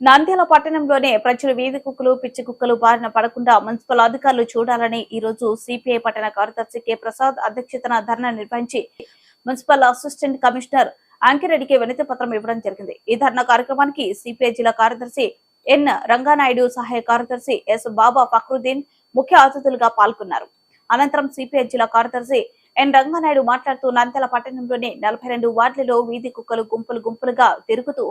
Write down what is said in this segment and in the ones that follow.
నంద్యాల పట్టణంలోనే ప్రజలు వీధి కుక్కలు పిచ్చి కుక్కలు బారిన పడకుండా మున్సిపల్ అధికారులు చూడాలని ఈ రోజు సిపిఐ పట్టణ కార్యదర్శి కె. ప్రసాద్ అధ్యక్షతన ధర్నా నిర్వహించి మున్సిపల్ అసిస్టెంట్ కమిషనర్ అంకిరెడ్డికి వినతి పత్రం ఇవ్వడం జరిగింది. ఈ ధర్నా కార్యక్రమానికి సిపిఐ జిల్లా కార్యదర్శి ఎన్. రంగానాయుడు సహాయ కార్యదర్శి ఎస్. బాబా ఫక్రుద్దీన్ ముఖ్య అతిథులుగా పాల్గొన్నారు. అనంతరం సిపిఐ జిల్లా కార్యదర్శి ఎన్ రంగనాయుడు మాట్లాడుతూ నంద్యాల పట్టణంలోని నలభై రెండు వార్డులలో వీధి కుక్కలు గుంపులు గుంపులుగా తిరుగుతూ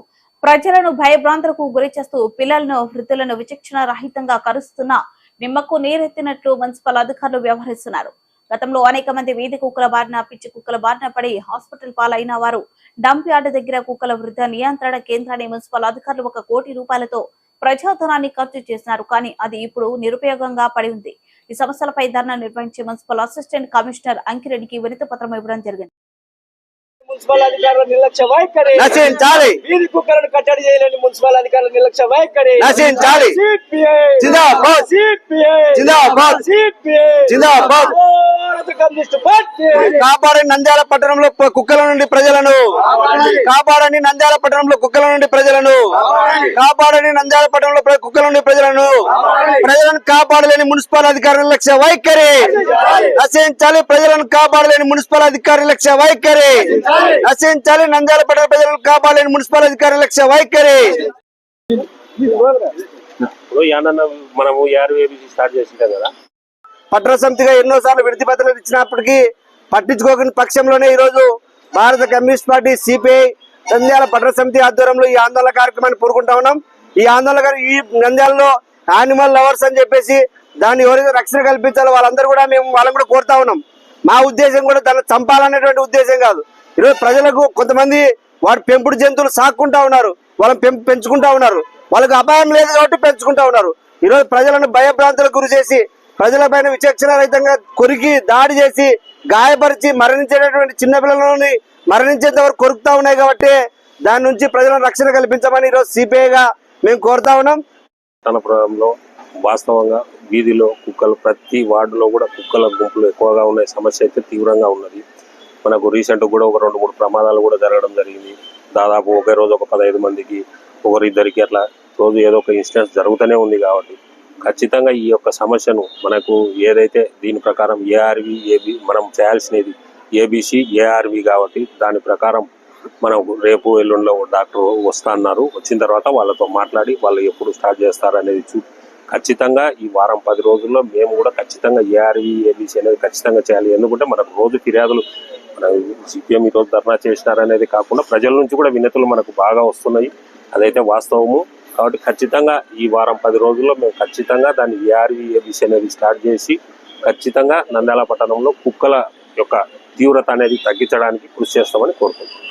ప్రజలను భయభ్రాంతులకు గురి చేస్తూ పిల్లలను వృద్ధులను విచక్షణ రహితంగా కరుస్తున్న నిమ్మకు నీరెత్తినట్లు మున్సిపల్ అధికారులు వ్యవహరిస్తున్నారు. గతంలో అనేక మంది వీధి కుక్కల బారిన పిచ్చి కుక్కల బారిన పడి హాస్పిటల్ పాలైన వారు డంప్ యార్డ్ దగ్గర కుక్కల వృద్ధ నియంత్రణ కేంద్రాన్ని మున్సిపల్ అధికారులు ఒక కోటి రూపాయలతో ప్రజాధనాన్ని ఖర్చు చేసినారు కానీ అది ఇప్పుడు నిరుపయోగంగా పడి ఉంది. ఈ సమస్యలపై ధర్నా నిర్వహించి మున్సిపల్ అసిస్టెంట్ కమిషనర్ అంకిరెడ్డికి వినతి పత్రం ఇవ్వడం జరిగింది. మున్సిపల్ అధికారుల నిర్లక్ష్య వైఖరి. నశించాలి. వీధి కుక్కలను కట్టడి చేయలేని మున్సిపల్ అధికారుల నిర్లక్ష్య వైఖరి. నశించాలి. సిపిఐ. జిందాబాద్. సిపిఐ. జిందాబాద్. సిపిఐ. జిందాబాద్. కాపాడని నంద్యాల పట్టణంలో కుక్కల నుండి ప్రజలను. కాపాడని నంద్యాల పట్టణంలో కుక్కల నుండి ప్రజలను. కాపాడని నంద్యాల పట్టణంలో కుక్కల నుండి ప్రజలను. ప్రజలను కాపాడలేని మున్సిపల్ అధికారి లక్ష్య వైఖరి. నశించాలి ప్రజలను కాపాడలేని మున్సిపల్ అధికారి లక్ష్య వైఖరి. నశించాలి. నంద్యాల పట్టణ ప్రజలను కాపాడలేని మున్సిపల్ అధికారి లక్ష్య వైఖరి. ఇప్పుడు మనము ఏఆర్ఏబిసి స్టార్ట్ చేసింటాం కదా. పట్టణ సమితిగా ఎన్నోసార్లు విడతి పత్రాలు ఇచ్చినప్పటికీ పట్టించుకోని పక్షంలోనే ఈరోజు భారత కమ్యూనిస్ట్ పార్టీ సిపిఐ నంద్యాల పట్టణ సమితి ఆధ్వర్యంలో ఈ ఆందోళన కార్యక్రమాన్ని పూరుకుంటా ఉన్నాం. ఈ ఆందోళన ఈ నంద్యాలలో యానిమల్ లవర్స్ అని చెప్పేసి దాన్ని ఎవరైతే రక్షణ కల్పించాలో వాళ్ళందరూ కూడా మేము వాళ్ళని కూడా కోరుతా ఉన్నాం. మా ఉద్దేశం కూడా దాన్ని చంపాలనేటువంటి ఉద్దేశం కాదు. ఈరోజు ప్రజలకు కొంతమంది వాటి పెంపుడు జంతువులు సాక్కుంటా ఉన్నారు. వాళ్ళని పెం పెంచుకుంటా ఉన్నారు. వాళ్ళకి అపాయం లేదు కాబట్టి పెంచుకుంటా ఉన్నారు. ఈరోజు ప్రజలను భయభ్రాంతులకు గురి చేసి ప్రజలపైన విచక్షణ రహితంగా కొరికి దాడి చేసి గాయపరిచి మరణించేటటువంటి చిన్నపిల్లలని మరణించేంత వరకు కొరుకుతా ఉన్నాయి కాబట్టి దాని నుంచి ప్రజలను రక్షణ కల్పించమని ఈరోజు సిపిఐగా మేము కోరుతా ఉన్నాం. తనపురంలో వాస్తవంగా వీధిలో కుక్కలు ప్రతి వార్డులో కూడా కుక్కల గుంపులు ఎక్కువగా ఉన్నాయి. సమస్య అయితే తీవ్రంగా ఉన్నది. మనకు రీసెంట్ కూడా ఒక రెండు మూడు ప్రమాదాలు కూడా జరగడం జరిగింది. దాదాపు ఒకే రోజు ఒక పదహైదు మందికి ఒకరిద్దరికి అట్లా రోజు ఏదో ఒక ఇన్సిడెంట్స్ జరుగుతూనే ఉంది కాబట్టి ఖచ్చితంగా ఈ యొక్క సమస్యను మనకు ఏదైతే దీని ప్రకారం ఏఆర్వి ఏబి మనం చేయాల్సినది ఏబిసి ఏఆర్వి కాబట్టి దాని ప్రకారం మనం రేపు ఎల్లుండిలో డాక్టర్ వస్తా అన్నారు. వచ్చిన తర్వాత వాళ్ళతో మాట్లాడి వాళ్ళు ఎప్పుడు స్టార్ట్ చేస్తారనేది చూ ఖచ్చితంగా ఈ వారం పది రోజుల్లో మేము కూడా ఖచ్చితంగా ఏఆర్వి ఏబిసి అనేది ఖచ్చితంగా చేయాలి. ఎందుకంటే మనకు రోజు ఫిర్యాదులు మన సిపిఎం ఈరోజు ధర్నా చేసినారనేది కాకుండా ప్రజల నుంచి కూడా వినతులు మనకు బాగా వస్తున్నాయి. అదైతే వాస్తవము. కాబట్టి ఖచ్చితంగా ఈ వారం పది రోజుల్లో మేము ఖచ్చితంగా దాన్ని ఏఆర్వి ఏబిసి అనేది స్టార్ట్ చేసి ఖచ్చితంగా నంద్యాల పట్టణంలో కుక్కల యొక్క తీవ్రత అనేది తగ్గించడానికి కృషి చేస్తామని కోరుకుంటున్నాం.